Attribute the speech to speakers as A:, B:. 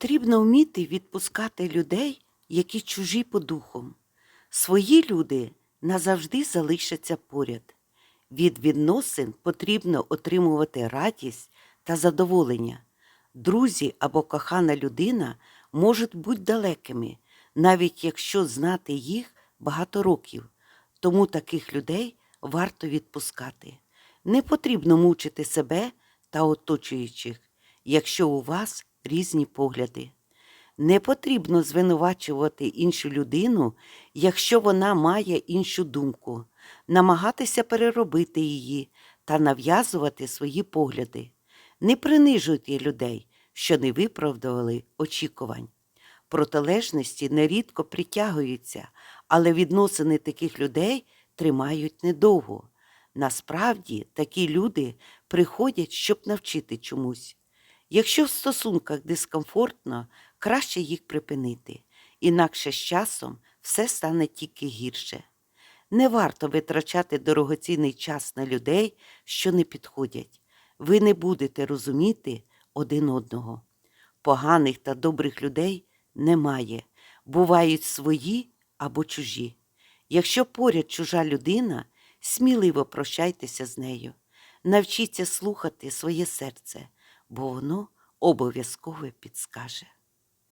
A: Потрібно вміти відпускати людей, які чужі по духом. Свої люди назавжди залишаться поряд. Від відносин потрібно отримувати радість та задоволення. Друзі або кохана людина можуть бути далекими, навіть якщо знати їх багато років. Тому таких людей варто відпускати. Не потрібно мучити себе та оточуючих, якщо у вас різні погляди. Не потрібно звинувачувати іншу людину, якщо вона має іншу думку, намагатися переробити її та нав'язувати свої погляди. Не принижуйте людей, що не виправдували очікувань. Протилежності нерідко притягуються, але відносини таких людей тримають недовго. Насправді такі люди приходять, щоб навчити чомусь. Якщо в стосунках дискомфортно, краще їх припинити, інакше з часом все стане тільки гірше. Не варто витрачати дорогоцінний час на людей, що не підходять. Ви не будете розуміти один одного. Поганих та добрих людей немає, бувають свої або чужі. Якщо поряд чужа людина, сміливо прощайтеся з нею. Навчіться слухати своє серце, бо воно обов'язково підскаже.